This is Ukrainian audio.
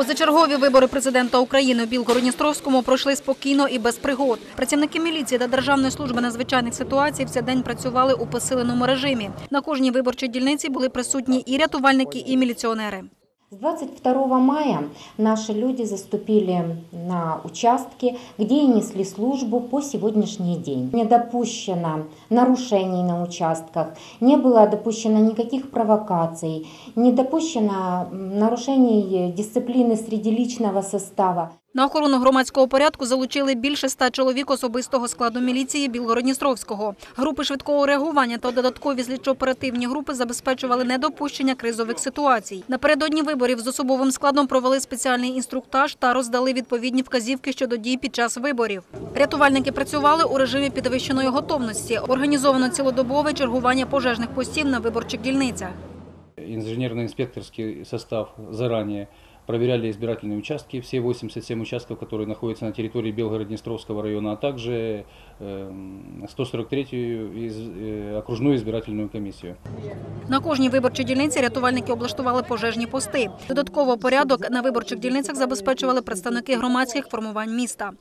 Позачергові вибори президента України у Білгородністровському пройшли спокійно і без пригод. Працівники міліції та Державної служби надзвичайних ситуацій в цей день працювали у посиленому режимі. На кожній виборчій дільниці були присутні і рятувальники, і міліціонери. С 22 мая наши люди заступили на участки, где и несли службу по сегодняшний день. Не допущено нарушений на участках, не было допущено никаких провокаций, не допущено нарушений дисциплины среди личного состава. На охорону громадського порядку залучили більше ста чоловік особистого складу міліції Білгородністровського. Групи швидкого реагування та додаткові слідчо-оперативні групи забезпечували недопущення кризових ситуацій. Напередодні виборів з особовим складом провели спеціальний інструктаж та роздали відповідні вказівки щодо дій під час виборів. Рятувальники працювали у режимі підвищеної готовності. Організовано цілодобове чергування пожежних постів на виборчих дільницях. инженерно-инспекторский состав заранее проверяли избирательные участки, все 87 участков, которые находятся на территории Белгород-Днестровского района, а также эм, 143-ю из- э, окружную избирательную комиссию. На кожній виборчій дільниці рятувальники облаштували пожежні пости. Додатково порядок на виборчих дільницях забезпечували представники громадських формувань міста.